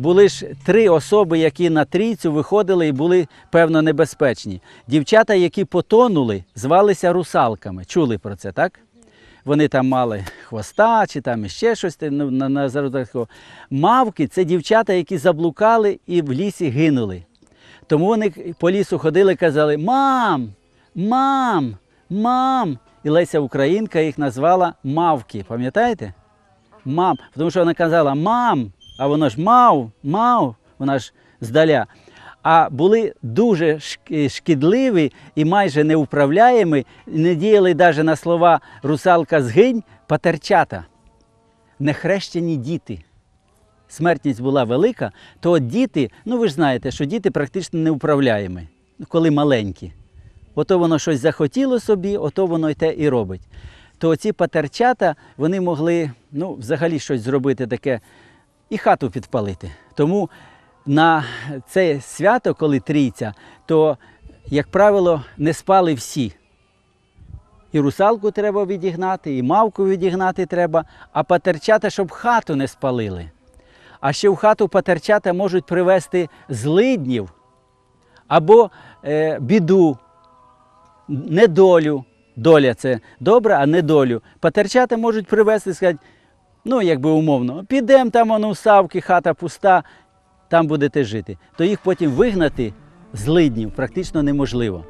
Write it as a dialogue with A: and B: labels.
A: були ж три особи, які на трійцю виходили і були певно небезпечні. Дівчата, які потонули, звалися русалками. Чули про це, так? Вони там мали хвоста чи там ще щось на, на. Мавки це дівчата, які заблукали і в лісі гинули. Тому вони по лісу ходили і казали: Мам, мам, мам. І Леся Українка їх назвала мавки. Пам'ятаєте? Мам. Тому що вона казала мам, а воно ж мав, мав, вона ж здаля. А були дуже шкідливі і майже неуправляємі, не діяли навіть на слова русалка згинь, патерчата, нехрещені діти. Смертність була велика, то діти, ну ви ж знаєте, що діти практично неуправляємі, коли маленькі. Ото воно щось захотіло собі, ото воно й те і робить. То ці патерчата вони могли ну, взагалі щось зробити таке і хату підпалити. Тому на це свято, коли трійця, то, як правило, не спали всі. І русалку треба відігнати, і мавку відігнати треба, а патерчата, щоб хату не спалили. А ще в хату патерчата можуть привезти злиднів або е, біду, недолю. Доля це добре, а недолю. Патерчата можуть привезти і сказати, ну, якби умовно, підемо там воно в савки, хата пуста, там будете жити. То їх потім вигнати з лиднів практично неможливо.